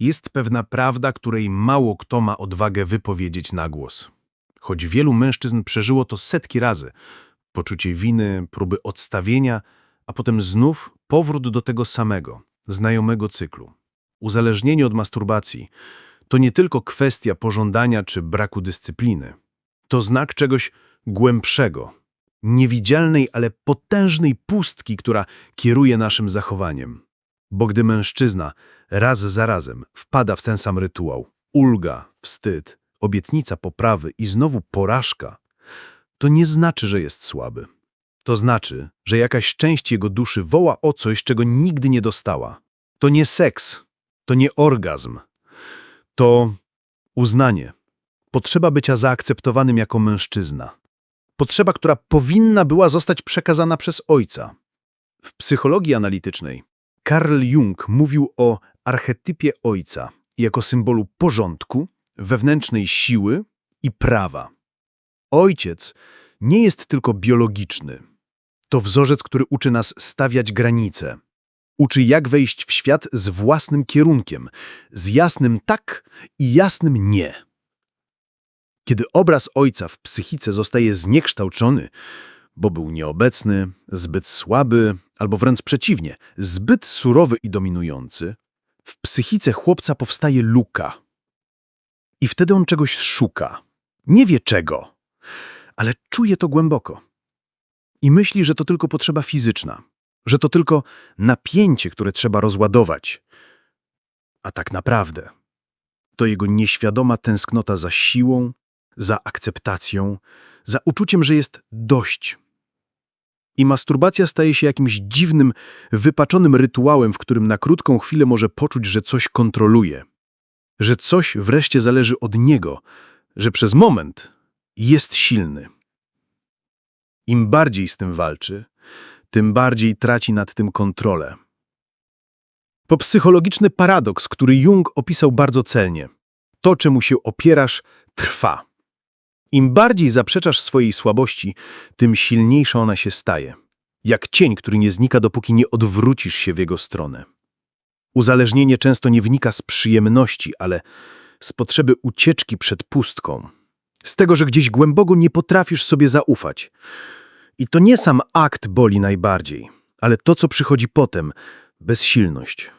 Jest pewna prawda, której mało kto ma odwagę wypowiedzieć na głos. Choć wielu mężczyzn przeżyło to setki razy. Poczucie winy, próby odstawienia, a potem znów powrót do tego samego, znajomego cyklu. Uzależnienie od masturbacji to nie tylko kwestia pożądania czy braku dyscypliny. To znak czegoś głębszego, niewidzialnej, ale potężnej pustki, która kieruje naszym zachowaniem. Bo gdy mężczyzna raz za razem wpada w ten sam rytuał, ulga, wstyd, obietnica poprawy i znowu porażka, to nie znaczy, że jest słaby. To znaczy, że jakaś część jego duszy woła o coś, czego nigdy nie dostała. To nie seks, to nie orgazm, to uznanie, potrzeba bycia zaakceptowanym jako mężczyzna. Potrzeba, która powinna była zostać przekazana przez ojca. W psychologii analitycznej Carl Jung mówił o archetypie ojca jako symbolu porządku, wewnętrznej siły i prawa. Ojciec nie jest tylko biologiczny. To wzorzec, który uczy nas stawiać granice. Uczy, jak wejść w świat z własnym kierunkiem, z jasnym tak i jasnym nie. Kiedy obraz ojca w psychice zostaje zniekształcony, bo był nieobecny, zbyt słaby, albo wręcz przeciwnie, zbyt surowy i dominujący, w psychice chłopca powstaje luka. I wtedy on czegoś szuka. Nie wie czego, ale czuje to głęboko. I myśli, że to tylko potrzeba fizyczna, że to tylko napięcie, które trzeba rozładować. A tak naprawdę to jego nieświadoma tęsknota za siłą, za akceptacją, za uczuciem, że jest dość. I masturbacja staje się jakimś dziwnym, wypaczonym rytuałem, w którym na krótką chwilę może poczuć, że coś kontroluje, że coś wreszcie zależy od niego, że przez moment jest silny. Im bardziej z tym walczy, tym bardziej traci nad tym kontrolę. To psychologiczny paradoks, który Jung opisał bardzo celnie. To, czemu się opierasz, trwa. Im bardziej zaprzeczasz swojej słabości, tym silniejsza ona się staje. Jak cień, który nie znika, dopóki nie odwrócisz się w jego stronę. Uzależnienie często nie wynika z przyjemności, ale z potrzeby ucieczki przed pustką. Z tego, że gdzieś głęboko nie potrafisz sobie zaufać. I to nie sam akt boli najbardziej, ale to, co przychodzi potem bezsilność.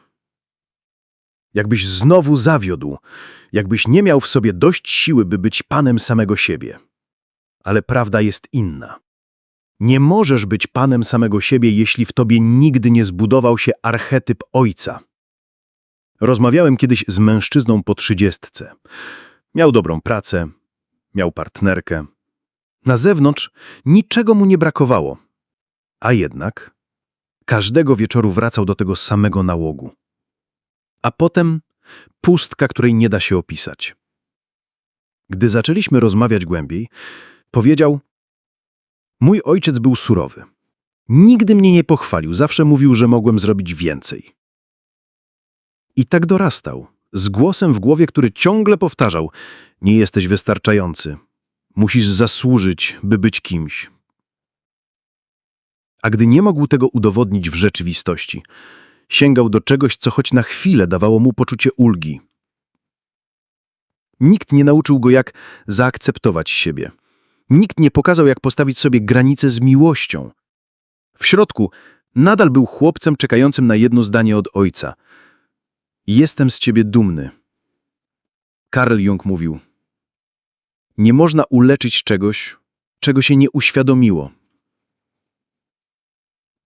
Jakbyś znowu zawiódł, jakbyś nie miał w sobie dość siły, by być panem samego siebie. Ale prawda jest inna. Nie możesz być panem samego siebie, jeśli w tobie nigdy nie zbudował się archetyp ojca. Rozmawiałem kiedyś z mężczyzną po trzydziestce. Miał dobrą pracę, miał partnerkę. Na zewnątrz niczego mu nie brakowało. A jednak każdego wieczoru wracał do tego samego nałogu. A potem pustka, której nie da się opisać. Gdy zaczęliśmy rozmawiać głębiej, powiedział: Mój ojciec był surowy. Nigdy mnie nie pochwalił, zawsze mówił, że mogłem zrobić więcej. I tak dorastał, z głosem w głowie, który ciągle powtarzał: Nie jesteś wystarczający. Musisz zasłużyć, by być kimś. A gdy nie mógł tego udowodnić w rzeczywistości, sięgał do czegoś, co choć na chwilę dawało mu poczucie ulgi. Nikt nie nauczył go, jak zaakceptować siebie. Nikt nie pokazał, jak postawić sobie granice z miłością. W środku nadal był chłopcem czekającym na jedno zdanie od ojca. Jestem z ciebie dumny. Karl Jung mówił, nie można uleczyć czegoś, czego się nie uświadomiło.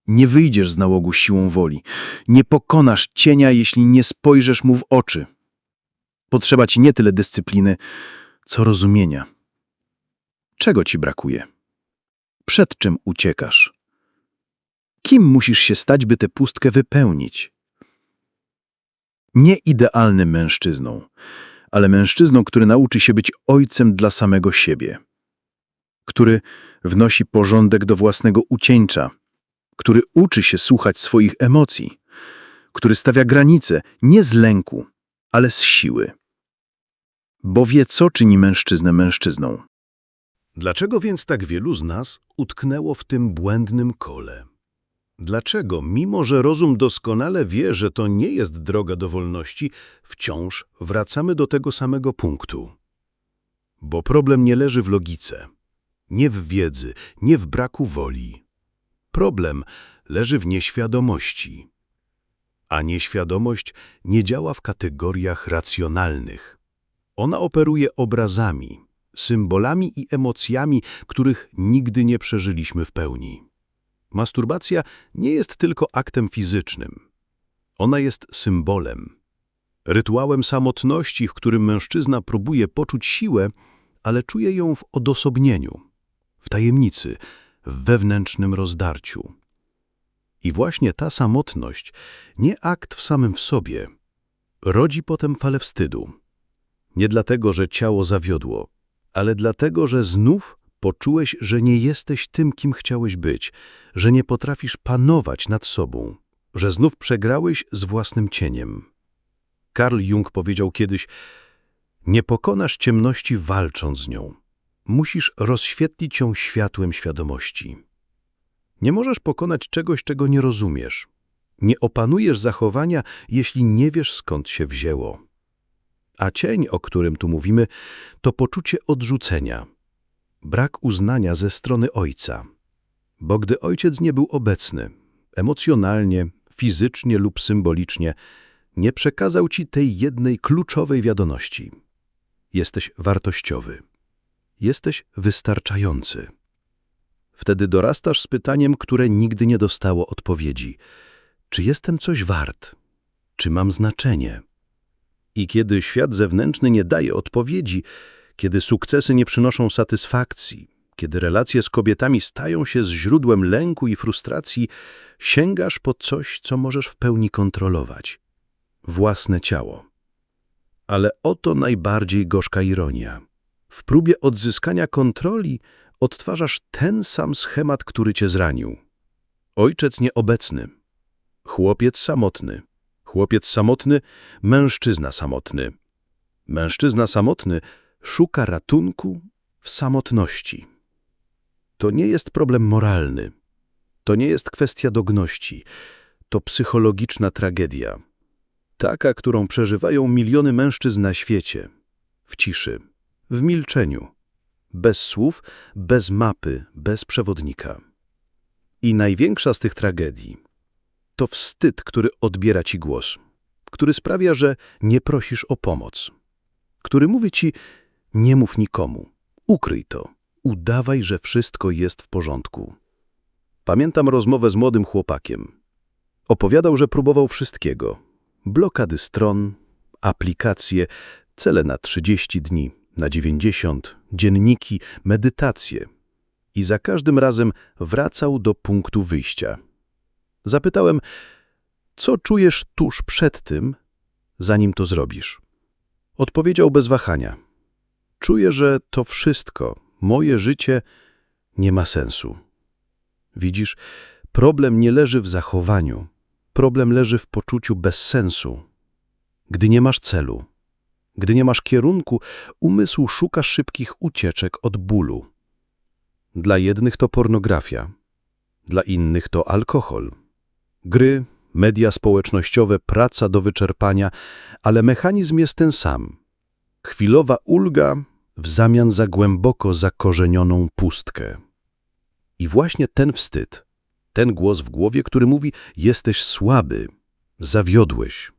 Nie wyjdziesz z nałogu siłą woli. Nie pokonasz cienia, jeśli nie spojrzysz mu w oczy. Potrzeba ci nie tyle dyscypliny, co rozumienia. Czego ci brakuje? Przed czym uciekasz? Kim musisz się stać, by tę pustkę wypełnić? Nie idealnym mężczyzną, ale mężczyzną, który nauczy się być ojcem dla samego siebie, który wnosi porządek do własnego ucieńcza, który uczy się słuchać swoich emocji, który stawia granice nie z lęku, ale z siły. Bo wie, co czyni mężczyznę mężczyzną. Dlaczego więc tak wielu z nas utknęło w tym błędnym kole? Dlaczego, mimo że rozum doskonale wie, że to nie jest droga do wolności, wciąż wracamy do tego samego punktu? Bo problem nie leży w logice, nie w wiedzy, nie w braku woli. Problem leży w nieświadomości. A nieświadomość nie działa w kategoriach racjonalnych. Ona operuje obrazami, symbolami i emocjami, których nigdy nie przeżyliśmy w pełni. Masturbacja nie jest tylko aktem fizycznym. Ona jest symbolem, rytuałem samotności, w którym mężczyzna próbuje poczuć siłę, ale czuje ją w odosobnieniu, w tajemnicy, w wewnętrznym rozdarciu. I właśnie ta samotność, nie akt w samym w sobie, rodzi potem falę wstydu. Nie dlatego, że ciało zawiodło, ale dlatego, że znów poczułeś, że nie jesteś tym, kim chciałeś być, że nie potrafisz panować nad sobą, że znów przegrałeś z własnym cieniem. Karl Jung powiedział kiedyś, nie pokonasz ciemności walcząc z nią. Musisz rozświetlić ją światłem świadomości. Nie możesz pokonać czegoś, czego nie rozumiesz. Nie opanujesz zachowania, jeśli nie wiesz, skąd się wzięło. A cień, o którym tu mówimy, to poczucie odrzucenia, brak uznania ze strony ojca. Bo gdy ojciec nie był obecny, emocjonalnie, fizycznie lub symbolicznie, nie przekazał ci tej jednej kluczowej wiadomości. Jesteś wartościowy. Jesteś wystarczający. Wtedy dorastasz z pytaniem, które nigdy nie dostało odpowiedzi. Czy jestem coś wart? Czy mam znaczenie? I kiedy świat zewnętrzny nie daje odpowiedzi, kiedy sukcesy nie przynoszą satysfakcji, kiedy relacje z kobietami stają się z źródłem lęku i frustracji, sięgasz po coś, co możesz w pełni kontrolować własne ciało. Ale oto najbardziej gorzka ironia. W próbie odzyskania kontroli odtwarzasz ten sam schemat, który cię zranił. Ojciec nieobecny, chłopiec samotny, chłopiec samotny, mężczyzna samotny. Mężczyzna samotny szuka ratunku w samotności. To nie jest problem moralny, to nie jest kwestia dogności, to psychologiczna tragedia. Taka, którą przeżywają miliony mężczyzn na świecie, w ciszy, w milczeniu, bez słów, bez mapy, bez przewodnika. I największa z tych tragedii to wstyd, który odbiera ci głos, który sprawia, że nie prosisz o pomoc, który mówi ci, nie mów nikomu, ukryj to, udawaj, że wszystko jest w porządku. Pamiętam rozmowę z młodym chłopakiem. Opowiadał, że próbował wszystkiego. Blokady stron, aplikacje, cele na 30 dni, na 90, dzienniki, medytacje. I za każdym razem wracał do punktu wyjścia. Zapytałem, co czujesz tuż przed tym, zanim to zrobisz? Odpowiedział bez wahania. Czuję, że to wszystko, moje życie, nie ma sensu. Widzisz, problem nie leży w zachowaniu, problem leży w poczuciu bezsensu. Gdy nie masz celu, gdy nie masz kierunku, umysł szuka szybkich ucieczek od bólu. Dla jednych to pornografia, dla innych to alkohol. Gry, media społecznościowe, praca do wyczerpania, ale mechanizm jest ten sam. Chwilowa ulga w zamian za głęboko zakorzenioną pustkę. I właśnie ten wstyd, ten głos w głowie, który mówi jesteś słaby, zawiodłeś,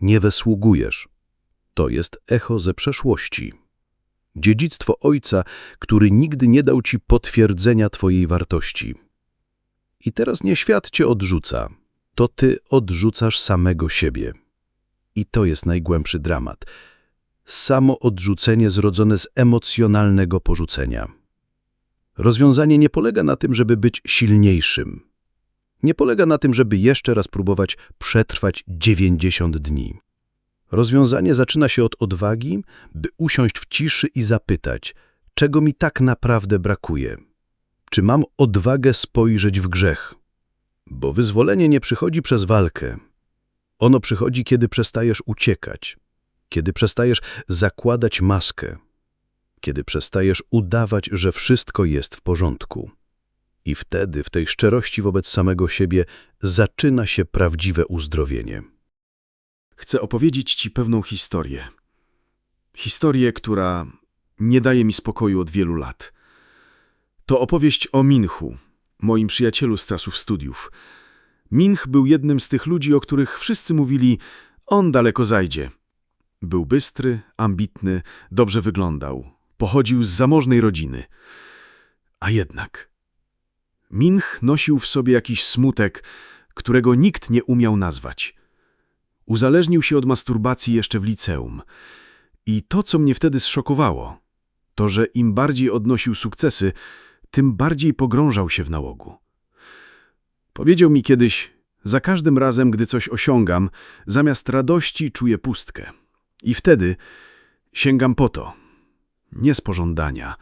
nie wysługujesz, to jest echo ze przeszłości. Dziedzictwo ojca, który nigdy nie dał ci potwierdzenia twojej wartości. I teraz nie świat cię odrzuca, to ty odrzucasz samego siebie. I to jest najgłębszy dramat. Samo odrzucenie zrodzone z emocjonalnego porzucenia. Rozwiązanie nie polega na tym, żeby być silniejszym. Nie polega na tym, żeby jeszcze raz próbować przetrwać 90 dni. Rozwiązanie zaczyna się od odwagi, by usiąść w ciszy i zapytać, czego mi tak naprawdę brakuje. Czy mam odwagę spojrzeć w grzech? Bo wyzwolenie nie przychodzi przez walkę. Ono przychodzi, kiedy przestajesz uciekać, kiedy przestajesz zakładać maskę, kiedy przestajesz udawać, że wszystko jest w porządku. I wtedy, w tej szczerości wobec samego siebie, zaczyna się prawdziwe uzdrowienie. Chcę opowiedzieć ci pewną historię. Historię, która nie daje mi spokoju od wielu lat. To opowieść o Minchu, moim przyjacielu z czasów studiów. Minch był jednym z tych ludzi, o których wszyscy mówili, on daleko zajdzie. Był bystry, ambitny, dobrze wyglądał, pochodził z zamożnej rodziny. A jednak... Minch nosił w sobie jakiś smutek, którego nikt nie umiał nazwać. Uzależnił się od masturbacji jeszcze w liceum. I to, co mnie wtedy zszokowało, to, że im bardziej odnosił sukcesy, tym bardziej pogrążał się w nałogu. Powiedział mi kiedyś, za każdym razem, gdy coś osiągam, zamiast radości czuję pustkę. I wtedy sięgam po to, nie z pożądania,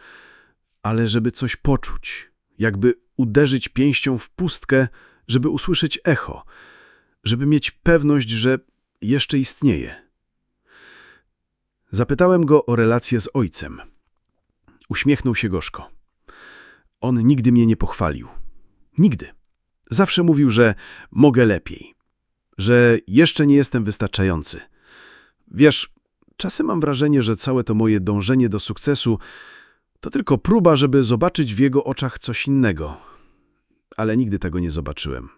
ale żeby coś poczuć, jakby uderzyć pięścią w pustkę, żeby usłyszeć echo, żeby mieć pewność, że jeszcze istnieje. Zapytałem go o relację z ojcem. Uśmiechnął się gorzko. On nigdy mnie nie pochwalił. Nigdy. Zawsze mówił, że mogę lepiej. Że jeszcze nie jestem wystarczający. Wiesz, czasem mam wrażenie, że całe to moje dążenie do sukcesu to tylko próba, żeby zobaczyć w jego oczach coś innego. Ale nigdy tego nie zobaczyłem.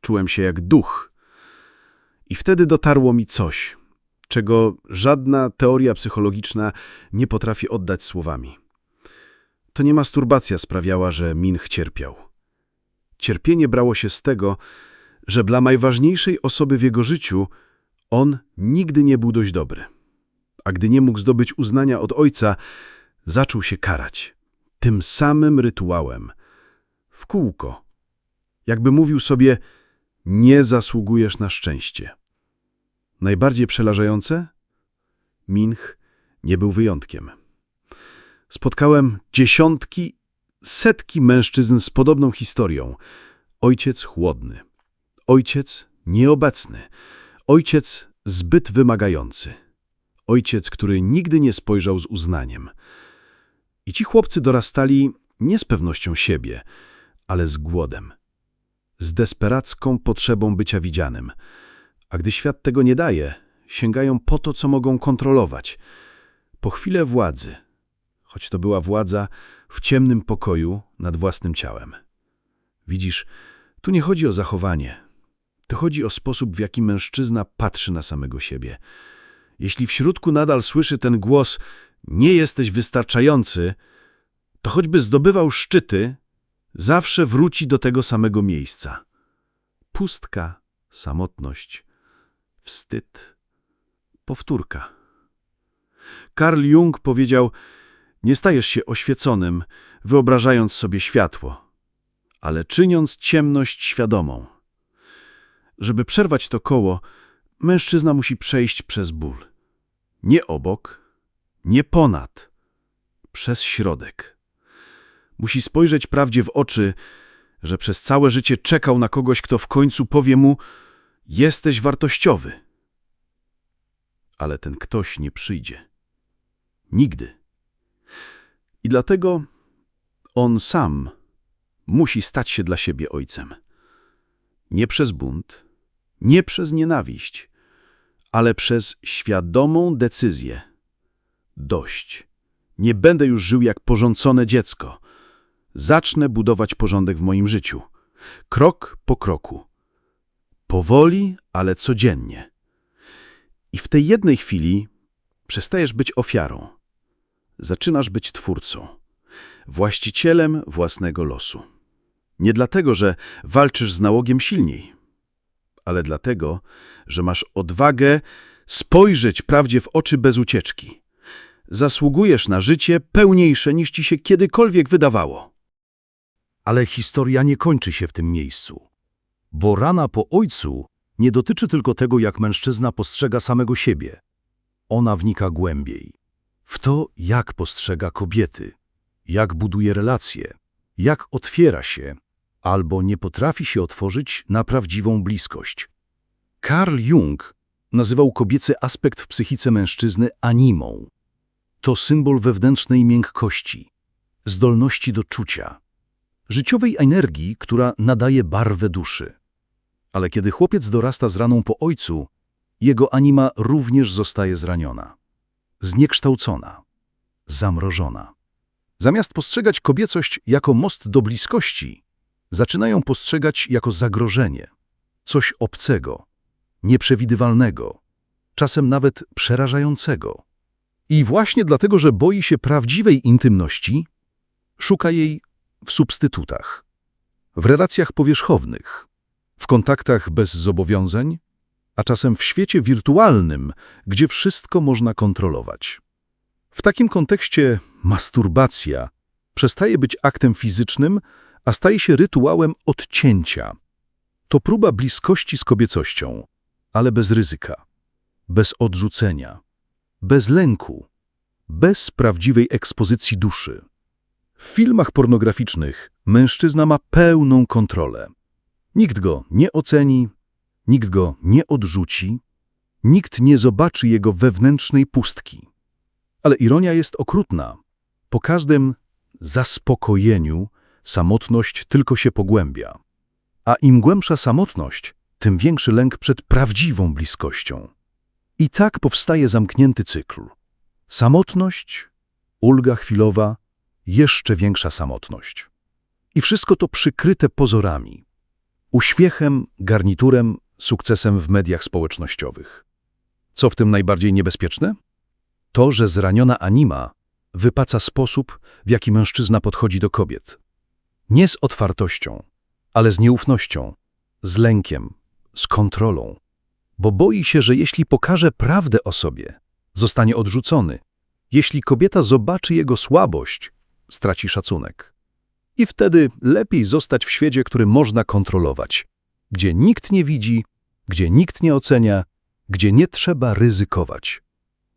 Czułem się jak duch. I wtedy dotarło mi coś, czego żadna teoria psychologiczna nie potrafi oddać słowami. To nie masturbacja sprawiała, że Minch cierpiał. Cierpienie brało się z tego, że dla najważniejszej osoby w jego życiu on nigdy nie był dość dobry. A gdy nie mógł zdobyć uznania od ojca, zaczął się karać. Tym samym rytuałem. W kółko. Jakby mówił sobie, nie zasługujesz na szczęście. Najbardziej przerażające? Minch nie był wyjątkiem. Spotkałem dziesiątki, setki mężczyzn z podobną historią. Ojciec chłodny, ojciec nieobecny, ojciec zbyt wymagający, ojciec, który nigdy nie spojrzał z uznaniem. I ci chłopcy dorastali nie z pewnością siebie, ale z głodem, z desperacką potrzebą bycia widzianym. A gdy świat tego nie daje, sięgają po to, co mogą kontrolować. Po chwilę władzy, choć to była władza w ciemnym pokoju nad własnym ciałem. Widzisz, tu nie chodzi o zachowanie. To chodzi o sposób, w jaki mężczyzna patrzy na samego siebie. Jeśli w środku nadal słyszy ten głos nie jesteś wystarczający, to choćby zdobywał szczyty, zawsze wróci do tego samego miejsca. Pustka, samotność, wstyd, powtórka. Karl Jung powiedział, nie stajesz się oświeconym, wyobrażając sobie światło, ale czyniąc ciemność świadomą. Żeby przerwać to koło, mężczyzna musi przejść przez ból. Nie obok, nie ponad, przez środek. Musi spojrzeć prawdzie w oczy, że przez całe życie czekał na kogoś, kto w końcu powie mu jesteś wartościowy. Ale ten ktoś nie przyjdzie. Nigdy. I dlatego on sam musi stać się dla siebie ojcem. Nie przez bunt, nie przez nienawiść, ale przez świadomą decyzję. Dość. Nie będę już żył jak porządcone dziecko. Zacznę budować porządek w moim życiu. Krok po kroku. Powoli, ale codziennie. I w tej jednej chwili przestajesz być ofiarą. Zaczynasz być twórcą, właścicielem własnego losu. Nie dlatego, że walczysz z nałogiem silniej, ale dlatego, że masz odwagę spojrzeć prawdzie w oczy bez ucieczki. Zasługujesz na życie pełniejsze niż ci się kiedykolwiek wydawało. Ale historia nie kończy się w tym miejscu. Bo rana po ojcu nie dotyczy tylko tego, jak mężczyzna postrzega samego siebie. Ona wnika głębiej. W to, jak postrzega kobiety, jak buduje relacje, jak otwiera się albo nie potrafi się otworzyć na prawdziwą bliskość. Carl Jung nazywał kobiecy aspekt w psychice mężczyzny animą. To symbol wewnętrznej miękkości, zdolności do czucia. Życiowej energii, która nadaje barwę duszy. Ale kiedy chłopiec dorasta z raną po ojcu, jego anima również zostaje zraniona, zniekształcona, zamrożona. Zamiast postrzegać kobiecość jako most do bliskości, zaczynają postrzegać jako zagrożenie, coś obcego, nieprzewidywalnego, czasem nawet przerażającego. I właśnie dlatego, że boi się prawdziwej intymności, szuka jej w substytutach, w relacjach powierzchownych, w kontaktach bez zobowiązań, a czasem w świecie wirtualnym, gdzie wszystko można kontrolować. W takim kontekście masturbacja przestaje być aktem fizycznym, a staje się rytuałem odcięcia. To próba bliskości z kobiecością, ale bez ryzyka, bez odrzucenia, bez lęku, bez prawdziwej ekspozycji duszy. W filmach pornograficznych mężczyzna ma pełną kontrolę. Nikt go nie oceni, nikt go nie odrzuci, nikt nie zobaczy jego wewnętrznej pustki. Ale ironia jest okrutna. Po każdym zaspokojeniu samotność tylko się pogłębia. A im głębsza samotność, tym większy lęk przed prawdziwą bliskością. I tak powstaje zamknięty cykl. Samotność, ulga chwilowa, jeszcze większa samotność. I wszystko to przykryte pozorami. Uśmiechem, garniturem, sukcesem w mediach społecznościowych. Co w tym najbardziej niebezpieczne? To, że zraniona anima wypaca sposób, w jaki mężczyzna podchodzi do kobiet. Nie z otwartością, ale z nieufnością, z lękiem, z kontrolą. Bo boi się, że jeśli pokaże prawdę o sobie, zostanie odrzucony. Jeśli kobieta zobaczy jego słabość, straci szacunek. I wtedy lepiej zostać w świecie, który można kontrolować, gdzie nikt nie widzi, gdzie nikt nie ocenia, gdzie nie trzeba ryzykować.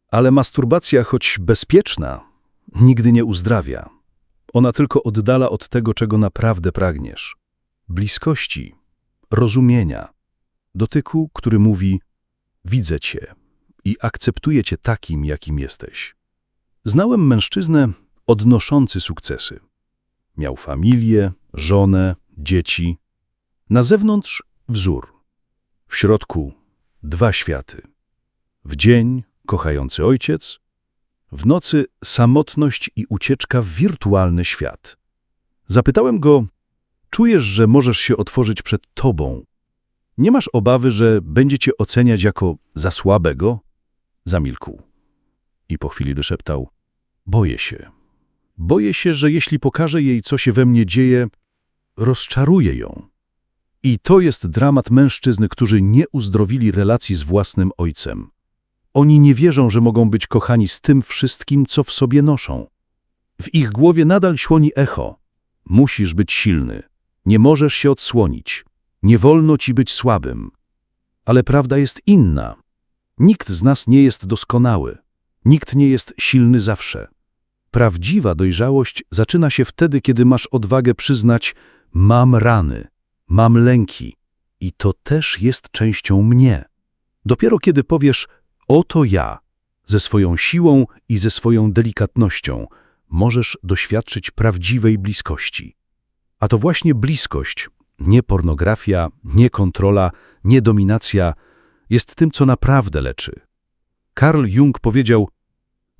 Ale masturbacja, choć bezpieczna, nigdy nie uzdrawia. Ona tylko oddala od tego, czego naprawdę pragniesz. Bliskości, rozumienia, dotyku, który mówi widzę cię i akceptuję cię takim, jakim jesteś. Znałem mężczyznę odnoszący sukcesy. Miał familię, żonę, dzieci. Na zewnątrz wzór. W środku dwa światy. W dzień kochający ojciec, w nocy samotność i ucieczka w wirtualny świat. Zapytałem go, czujesz, że możesz się otworzyć przed tobą. Nie masz obawy, że będzie cię oceniać jako za słabego? Zamilkł. I po chwili doszeptał, boję się. Boję się, że jeśli pokażę jej, co się we mnie dzieje, rozczaruję ją. I to jest dramat mężczyzn, którzy nie uzdrowili relacji z własnym ojcem. Oni nie wierzą, że mogą być kochani z tym wszystkim, co w sobie noszą. W ich głowie nadal śłoni echo. Musisz być silny. Nie możesz się odsłonić. Nie wolno ci być słabym. Ale prawda jest inna. Nikt z nas nie jest doskonały. Nikt nie jest silny zawsze. Prawdziwa dojrzałość zaczyna się wtedy, kiedy masz odwagę przyznać mam rany, mam lęki i to też jest częścią mnie. Dopiero kiedy powiesz oto ja, ze swoją siłą i ze swoją delikatnością, możesz doświadczyć prawdziwej bliskości. A to właśnie bliskość, nie pornografia, nie kontrola, nie dominacja, jest tym, co naprawdę leczy. Carl Jung powiedział,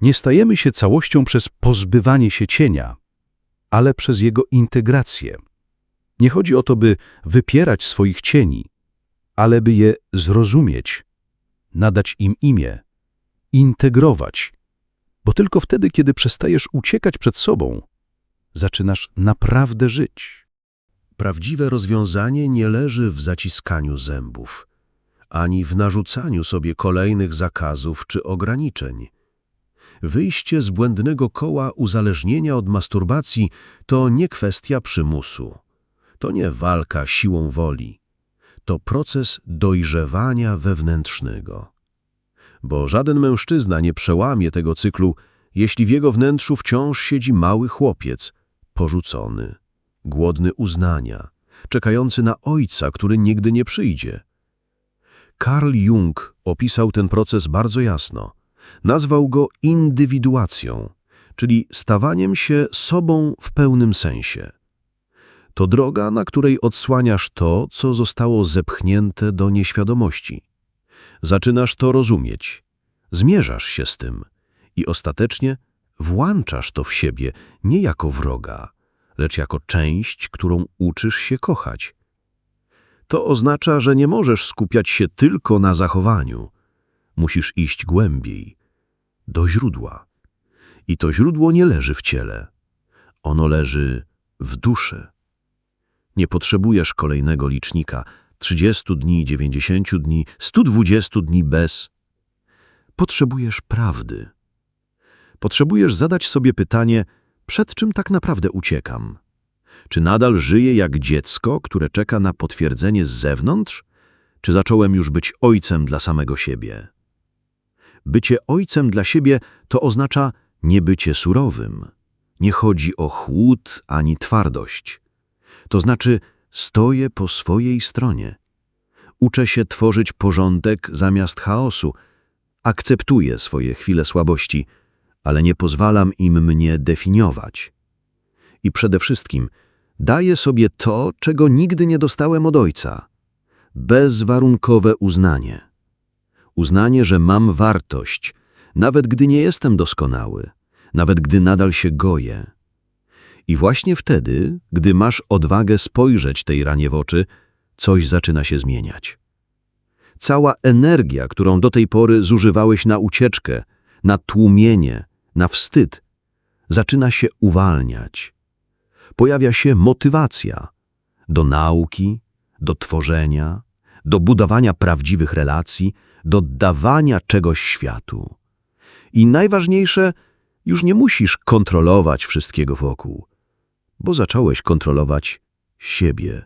nie stajemy się całością przez pozbywanie się cienia, ale przez jego integrację. Nie chodzi o to, by wypierać swoich cieni, ale by je zrozumieć, nadać im imię, integrować, bo tylko wtedy, kiedy przestajesz uciekać przed sobą, zaczynasz naprawdę żyć. Prawdziwe rozwiązanie nie leży w zaciskaniu zębów, ani w narzucaniu sobie kolejnych zakazów czy ograniczeń. Wyjście z błędnego koła uzależnienia od masturbacji to nie kwestia przymusu. To nie walka siłą woli. To proces dojrzewania wewnętrznego. Bo żaden mężczyzna nie przełamie tego cyklu, jeśli w jego wnętrzu wciąż siedzi mały chłopiec, porzucony, głodny uznania, czekający na ojca, który nigdy nie przyjdzie. Carl Jung opisał ten proces bardzo jasno. Nazwał go indywiduacją, czyli stawaniem się sobą w pełnym sensie. To droga, na której odsłaniasz to, co zostało zepchnięte do nieświadomości. Zaczynasz to rozumieć, zmierzasz się z tym i ostatecznie włączasz to w siebie nie jako wroga, lecz jako część, którą uczysz się kochać. To oznacza, że nie możesz skupiać się tylko na zachowaniu. Musisz iść głębiej, do źródła. I to źródło nie leży w ciele. Ono leży w duszy. Nie potrzebujesz kolejnego licznika 30 dni, 90 dni, 120 dni bez. Potrzebujesz prawdy. Potrzebujesz zadać sobie pytanie, przed czym tak naprawdę uciekam. Czy nadal żyję jak dziecko, które czeka na potwierdzenie z zewnątrz? Czy zacząłem już być ojcem dla samego siebie? Bycie ojcem dla siebie to oznacza nie bycie surowym. Nie chodzi o chłód ani twardość. To znaczy stoję po swojej stronie. Uczę się tworzyć porządek zamiast chaosu. Akceptuję swoje chwile słabości, ale nie pozwalam im mnie definiować. I przede wszystkim daję sobie to, czego nigdy nie dostałem od ojca. Bezwarunkowe uznanie. Uznanie, że mam wartość, nawet gdy nie jestem doskonały, nawet gdy nadal się goję. I właśnie wtedy, gdy masz odwagę spojrzeć tej ranie w oczy, coś zaczyna się zmieniać. Cała energia, którą do tej pory zużywałeś na ucieczkę, na tłumienie, na wstyd, zaczyna się uwalniać. Pojawia się motywacja do nauki, do tworzenia, do budowania prawdziwych relacji, do dawania czegoś światu. I najważniejsze, już nie musisz kontrolować wszystkiego wokół, bo zacząłeś kontrolować siebie.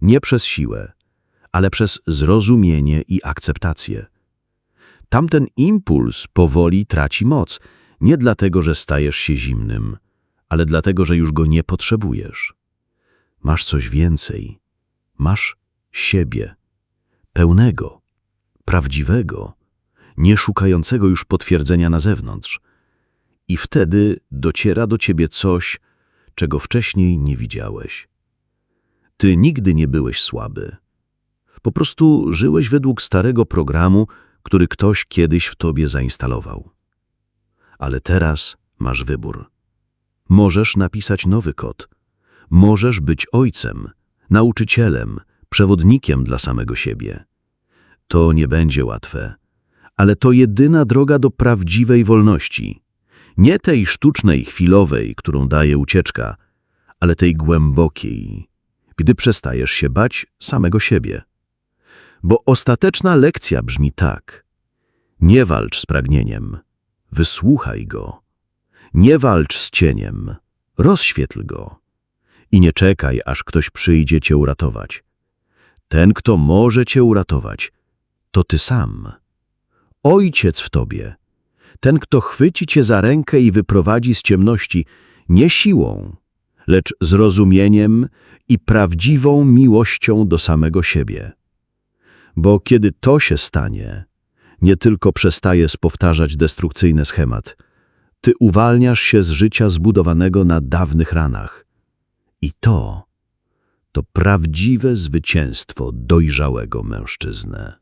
Nie przez siłę, ale przez zrozumienie i akceptację. Tamten impuls powoli traci moc, nie dlatego, że stajesz się zimnym, ale dlatego, że już go nie potrzebujesz. Masz coś więcej. Masz siebie, pełnego, prawdziwego, nie szukającego już potwierdzenia na zewnątrz. I wtedy dociera do ciebie coś, czego wcześniej nie widziałeś. Ty nigdy nie byłeś słaby. Po prostu żyłeś według starego programu, który ktoś kiedyś w tobie zainstalował. Ale teraz masz wybór. Możesz napisać nowy kod. Możesz być ojcem, nauczycielem, przewodnikiem dla samego siebie. To nie będzie łatwe, ale to jedyna droga do prawdziwej wolności. Nie tej sztucznej, chwilowej, którą daje ucieczka, ale tej głębokiej, gdy przestajesz się bać samego siebie. Bo ostateczna lekcja brzmi tak. Nie walcz z pragnieniem, wysłuchaj go. Nie walcz z cieniem, rozświetl go. I nie czekaj, aż ktoś przyjdzie cię uratować. Ten, kto może cię uratować, to ty sam. Ojciec w tobie. Ten, kto chwyci cię za rękę i wyprowadzi z ciemności, nie siłą, lecz zrozumieniem i prawdziwą miłością do samego siebie. Bo kiedy to się stanie, nie tylko przestajesz powtarzać destrukcyjny schemat, ty uwalniasz się z życia zbudowanego na dawnych ranach. I to, to prawdziwe zwycięstwo dojrzałego mężczyzny.